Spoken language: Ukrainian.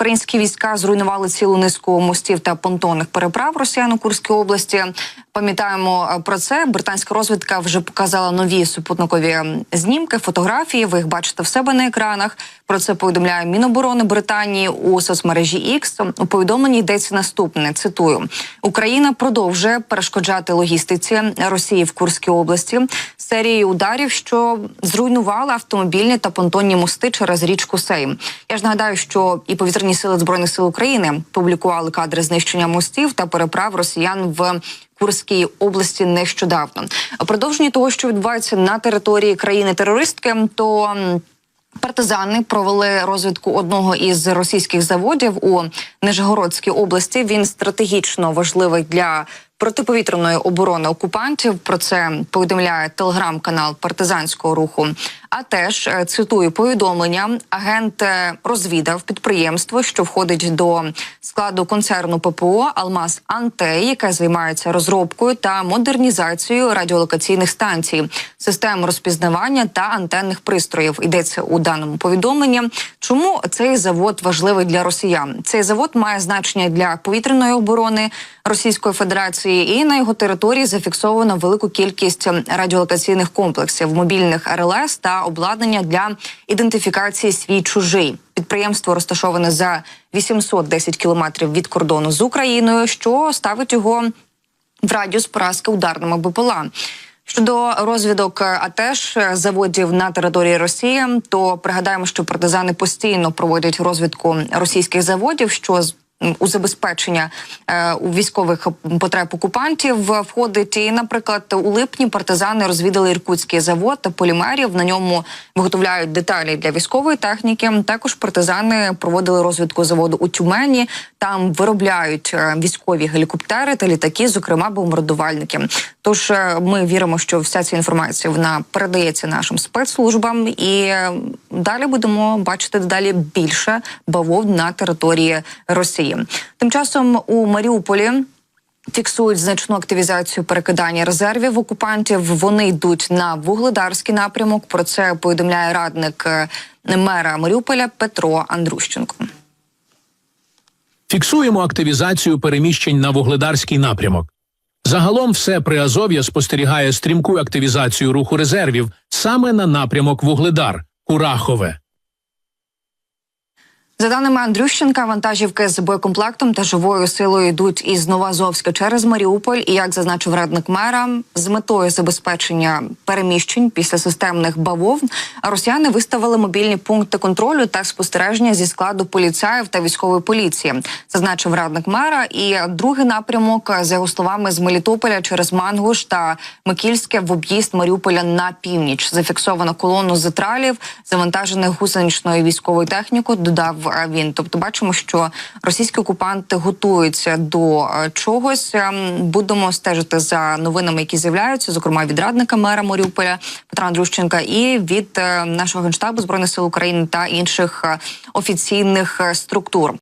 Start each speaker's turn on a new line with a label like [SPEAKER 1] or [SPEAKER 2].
[SPEAKER 1] Українські війська зруйнували цілу низку мостів та понтонних переправ росіян у Курській області. Пам'ятаємо е, про це. Британська розвідка вже показала нові супутникові знімки, фотографії. Ви їх бачите в себе на екранах. Про це повідомляє Міноборони Британії у соцмережі X. У повідомленні йдеться наступне. Цитую: Україна продовжує перешкоджати логістиці Росії в Курській області серією ударів, що зруйнували автомобільні та понтонні мости через річку Сейм. Я ж нагадаю, що і повітряні сили збройних сил України публікували кадри знищення мостів та переправ росіян в. Курській області нещодавно У продовженні того, що відбувається на території країни-терористки, то Партизани провели розвідку одного із російських заводів у Нижегородській області. Він стратегічно важливий для протиповітряної оборони окупантів. Про це повідомляє телеграм-канал партизанського руху. А теж е, цитую повідомлення. Агент е, розвідав підприємство, що входить до складу концерну ППО Алмаз Антей, яке займається розробкою та модернізацією радіолокаційних станцій, систем розпізнавання та антенних пристроїв. Йдеться у даному повідомленні. Чому цей завод важливий для росіян? Цей завод має значення для повітряної оборони Російської Федерації, і на його території зафіксовано велику кількість радіолокаційних комплексів, мобільних РЛС та обладнання для ідентифікації свій чужий. Підприємство розташоване за 810 кілометрів від кордону з Україною, що ставить його в радіус поразки ударними БПЛА. Щодо розвідок, а теж заводів на території Росії, то пригадаємо, що партизани постійно проводять розвідку російських заводів, що у забезпечення е, у військових потреб окупантів входить. І, наприклад, у липні партизани розвідали іркутський завод та полімерів. На ньому виготовляють деталі для військової техніки. Також партизани проводили розвідку заводу у Тюмені. Там виробляють е, військові гелікоптери та літаки, зокрема бомбардувальники. Тож е, ми віримо, що вся ця інформація вона передається нашим спецслужбам, і е, далі будемо бачити дедалі більше бавовн на території Росії. Тим часом у Маріуполі. Фіксують значну активізацію перекидання резервів окупантів. Вони йдуть на вугледарський напрямок. Про це повідомляє радник е, мера Маріуполя Петро Андрущенко.
[SPEAKER 2] Фіксуємо активізацію переміщень на вугледарський напрямок. Загалом все Приазов'я спостерігає стрімку активізацію руху резервів саме на напрямок Вугледар Курахове.
[SPEAKER 1] За даними Андрющенка, вантажівки з боєкомплектом та живою силою йдуть із Новоазовська через Маріуполь. І як зазначив радник мера, з метою забезпечення переміщень після системних бавовн росіяни виставили мобільні пункти контролю та спостереження зі складу поліцаїв та військової поліції. Зазначив радник мера. І другий напрямок, за його словами, з Мелітополя через Мангуш та Микільське в об'їзд Маріуполя на північ. Зафіксовано колону затралів, завантажених гусеничною військовою технікою. Додав він. Тобто, бачимо, що російські окупанти готуються до е, чогось. Ем, Будемо стежити за новинами, які з'являються, зокрема від радника мера Маріуполя Петра Андрущенка, і від е, нашого генштабу збройних сил України та інших е, офіційних структур.